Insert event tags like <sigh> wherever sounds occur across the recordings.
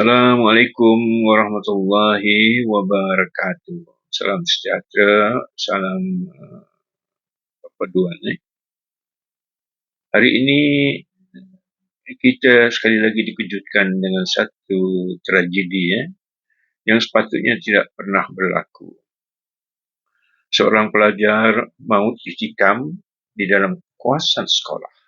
Assalamualaikum warahmatullahi wabarakatuh. Salam sejahtera, salam uh, perpaduan. Eh. Hari ini kita sekali lagi dikejutkan dengan satu tragedi eh, yang sepatutnya tidak pernah berlaku. Seorang pelajar maut ditikam di dalam kawasan sekolah.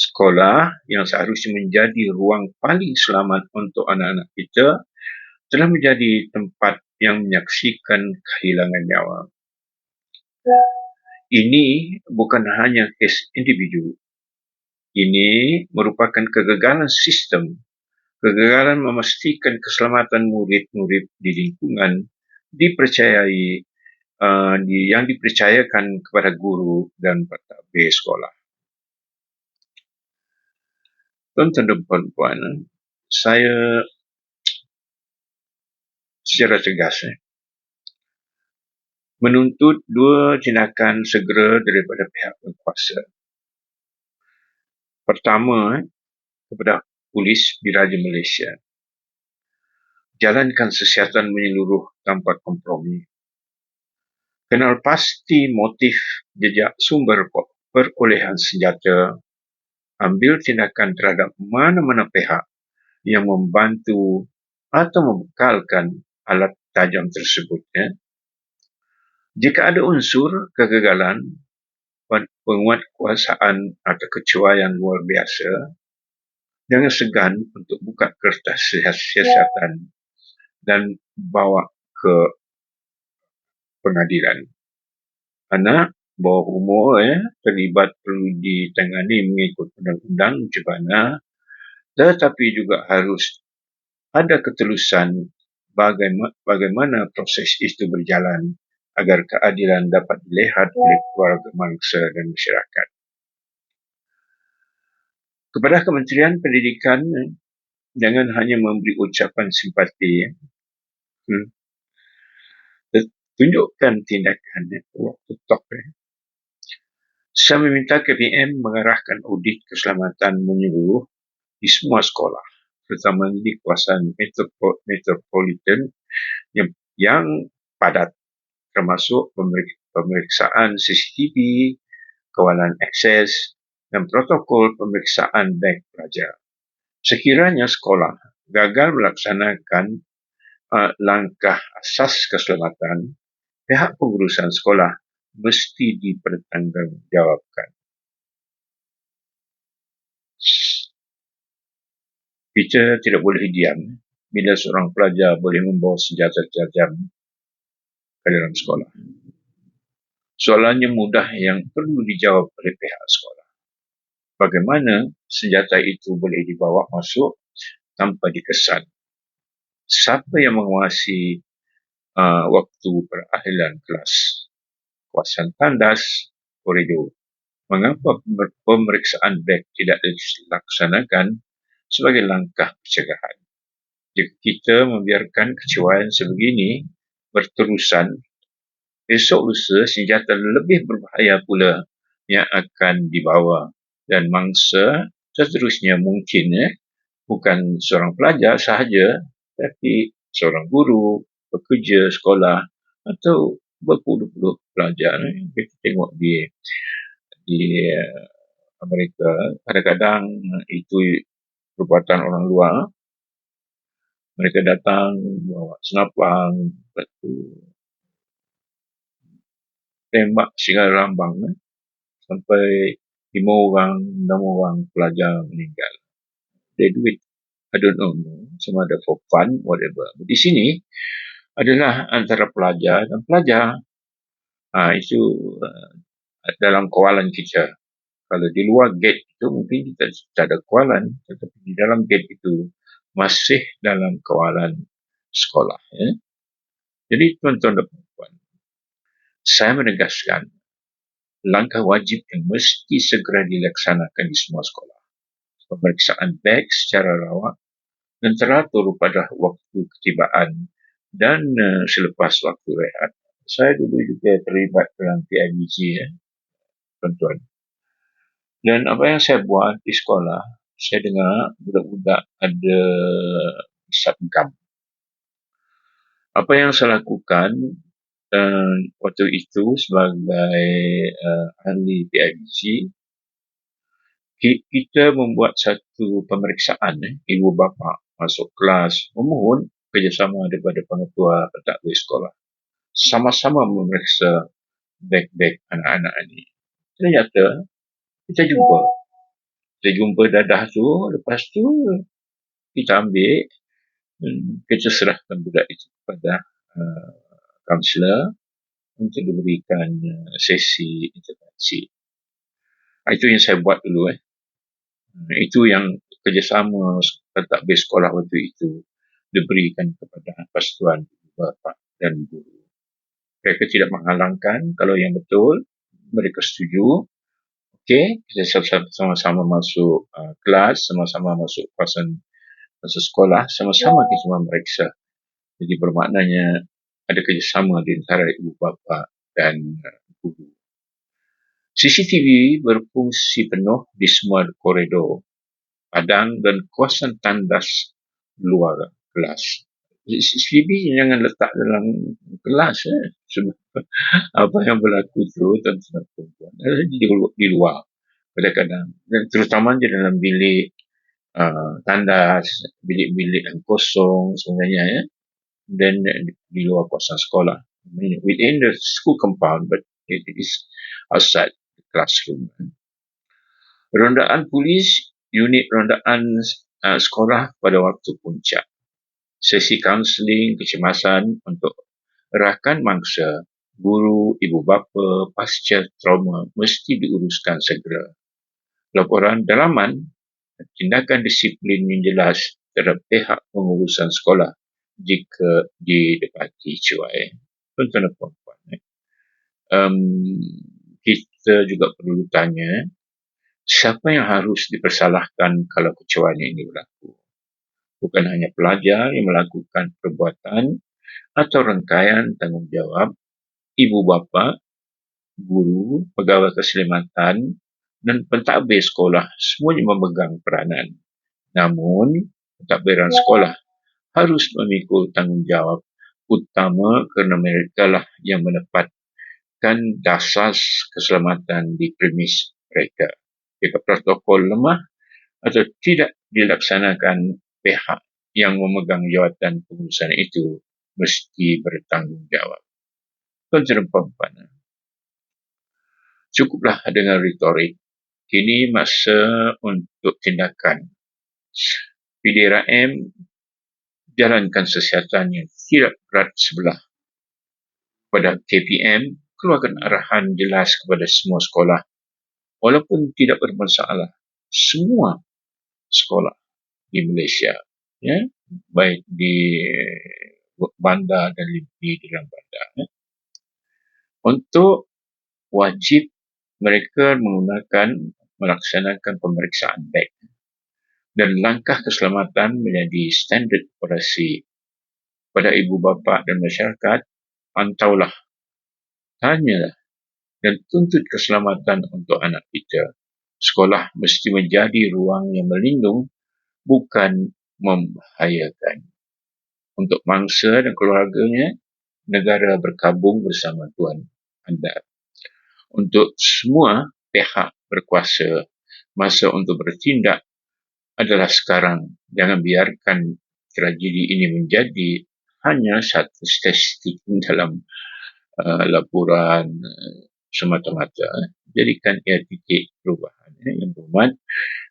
Sekolah yang seharusnya menjadi ruang paling selamat untuk anak-anak kita telah menjadi tempat yang menyaksikan kehilangan nyawa. Ini bukan hanya kes individu. Ini merupakan kegagalan sistem, kegagalan memastikan keselamatan murid-murid di lingkungan dipercayai uh, di, yang dipercayakan kepada guru dan pentadbir sekolah. Tuan-tuan dan puan-puan, saya secara tegas eh, menuntut dua tindakan segera daripada pihak berkuasa. Pertama, eh, kepada polis Diraja Malaysia. Jalankan siasatan menyeluruh tanpa kompromi. Kenal pasti motif jejak sumber perolehan senjata. Ambil tindakan terhadap mana-mana pihak yang membantu atau membekalkan alat tajam tersebut. Ya. Jika ada unsur kegagalan, penguatkuasaan atau kecuaian luar biasa, jangan segan untuk buka kertas siasatan dan bawa ke pengadilan. Anak bawah umur ya, terlibat perlu ditangani mengikut undang-undang macam tetapi juga harus ada ketulusan bagaimana, bagaimana proses itu berjalan agar keadilan dapat dilihat oleh keluarga bangsa dan masyarakat. Kepada Kementerian Pendidikan, jangan hanya memberi ucapan simpati. Hmm. Tunjukkan tindakan waktu top. Saya meminta KPM mengarahkan audit keselamatan menyeluruh di semua sekolah terutama di kawasan metropolitan yang, yang padat termasuk pemeriksaan CCTV, kawalan akses dan protokol pemeriksaan bank pelajar. Sekiranya sekolah gagal melaksanakan uh, langkah asas keselamatan, pihak pengurusan sekolah mesti dipertanggungjawabkan. Kita tidak boleh diam bila seorang pelajar boleh membawa senjata tajam ke dalam sekolah. Soalannya mudah yang perlu dijawab oleh pihak sekolah. Bagaimana senjata itu boleh dibawa masuk tanpa dikesan? Siapa yang menguasai uh, waktu perakhiran kelas? Kawasan tandas, koridor. Mengapa pemeriksaan beg tidak dilaksanakan sebagai langkah pencegahan. Jika kita membiarkan kecewahan sebegini berterusan, esok lusa senjata lebih berbahaya pula yang akan dibawa dan mangsa seterusnya mungkin eh, bukan seorang pelajar sahaja tapi seorang guru, pekerja sekolah atau berpuluh-puluh pelajar. Kita tengok di di eh, Amerika kadang-kadang itu perbuatan orang luar. Mereka datang bawa senapang, batu, tembak segala rambang eh, sampai lima orang, enam orang pelajar meninggal. They do it. I don't know, sama ada for fun, whatever. Di sini adalah antara pelajar dan pelajar. Ha, itu uh, dalam kawalan kita. Kalau di luar gate itu mungkin kita tak ada kawalan tetapi di dalam gate itu masih dalam kawalan sekolah ya. jadi tuan-tuan dan puan saya menegaskan langkah wajib yang mesti segera dilaksanakan di semua sekolah. Pemeriksaan beg secara rawat dan teratur pada waktu ketibaan dan uh, selepas waktu rehat saya dulu juga terlibat dalam PIBG ya tuan-tuan dan apa yang saya buat di sekolah, saya dengar budak-budak ada hisap gam. Apa yang saya lakukan uh, waktu itu sebagai uh, ahli PIBG, kita membuat satu pemeriksaan eh, ibu bapa masuk kelas memohon kerjasama daripada pengetua pentadbir sekolah sama-sama memeriksa beg-beg anak-anak ini. Ternyata kita jumpa. Kita jumpa dadah tu, lepas tu kita ambil kita serahkan budak itu kepada uh, kaunselor untuk diberikan uh, sesi intervensi. Ah, itu yang saya buat dulu. Eh. Itu yang kerjasama pentadbir sekolah waktu itu diberikan kepada pastuan bapa dan guru. Mereka tidak menghalangkan kalau yang betul mereka setuju. Okey, kita sama-sama masuk uh, kelas, sama-sama masuk kawasan masa sekolah sama-sama kita memeriksa. Jadi bermaknanya ada kerjasama di antara ibu bapa dan uh, guru. CCTV berfungsi penuh di semua koridor, padang dan kawasan tandas luar kelas. CCTV jangan letak dalam kelas. Eh. Sebab <laughs> apa yang berlaku tu tentang perempuan. Di, di luar. Kadang-kadang. Terutama di dalam bilik uh, tandas, bilik-bilik yang kosong sebenarnya ya. Dan di luar kawasan sekolah. Within the school compound, but it is outside the classroom. Rondaan polis, unit rondaan uh, sekolah pada waktu puncak. Sesi kaunseling kecemasan untuk rakan mangsa, guru, ibu bapa, pasca trauma mesti diuruskan segera. Laporan dalaman tindakan disiplin yang jelas terhadap pihak pengurusan sekolah jika didapati cuai. Tuan-tuan dan puan-puan. Um, kita juga perlu tanya siapa yang harus dipersalahkan kalau kecuaian ini berlaku. Bukan hanya pelajar yang melakukan perbuatan atau rangkaian tanggungjawab ibu bapa, guru, pegawai keselamatan dan pentadbir sekolah semuanya memegang peranan. Namun, pentadbiran sekolah harus memikul tanggungjawab utama kerana mereka lah yang mendapatkan dasar keselamatan di premis mereka. Jika protokol lemah atau tidak dilaksanakan pihak yang memegang jawatan pengurusan itu mesti bertanggungjawab. Tuan-tuan dan cukuplah dengan retorik Kini masa untuk tindakan. PDRM jalankan kesihatan yang tidak berat sebelah. Pada KPM, keluarkan arahan jelas kepada semua sekolah. Walaupun tidak bermasalah, semua sekolah di Malaysia, ya, baik di bandar dan lebih di dalam bandar. Ya. Untuk wajib mereka menggunakan melaksanakan pemeriksaan beg dan langkah keselamatan menjadi standard operasi pada ibu bapa dan masyarakat pantaulah tanyalah dan tuntut keselamatan untuk anak kita sekolah mesti menjadi ruang yang melindung bukan membahayakan untuk mangsa dan keluarganya negara berkabung bersama Tuhan anda untuk semua pihak berkuasa masa untuk bertindak adalah sekarang. Jangan biarkan tragedi ini menjadi hanya satu statistik dalam uh, laporan uh, semata-mata. Jadikan ia titik perubahan. Eh, yang berhormat,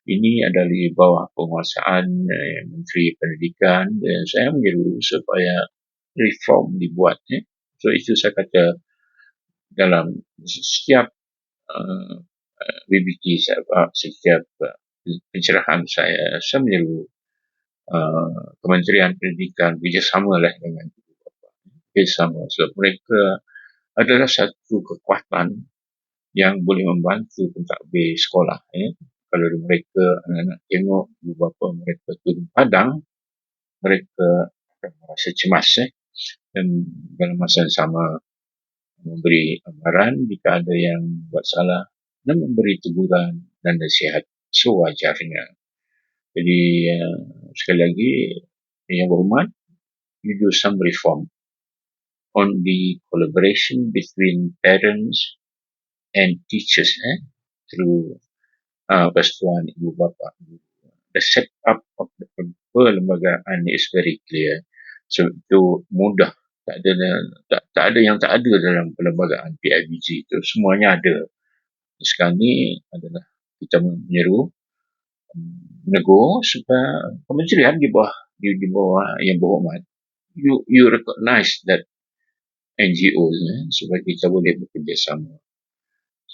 ini adalah di bawah penguasaan uh, Menteri Pendidikan dan saya menyeru supaya reform dibuat. Eh. So itu saya kata dalam setiap uh, BBT setiap uh, pencerahan saya, saya menyeru uh, Kementerian Pendidikan bekerjasama lah dengan ibu bapa. Bekerjasama. So, mereka adalah satu kekuatan yang boleh membantu pentadbir sekolah. Ya. Kalau mereka anak-anak tengok ibu bapa mereka turun padang, mereka akan merasa cemas. Eh. Dan dalam masa yang sama memberi amaran jika ada yang buat salah dan memberi teguran dan nasihat sewajarnya. Jadi uh, sekali lagi yang berhormat, you do some reform on the collaboration between parents and teachers eh, through uh, persatuan ibu bapa. The set up of the perlembagaan is very clear. So itu mudah. Tak ada tak, tak ada yang tak ada dalam perlembagaan PIBG itu. Semuanya ada. Sekarang ni adalah kita menyeru menegur supaya kementerian di bawah di, di bawah yang berhormat you you recognize that NGO supaya kita boleh bekerjasama.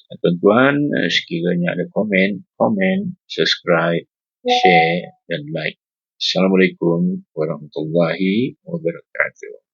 Tuan-tuan, eh, sekiranya ada komen, komen, subscribe, share dan like. Assalamualaikum warahmatullahi wabarakatuh.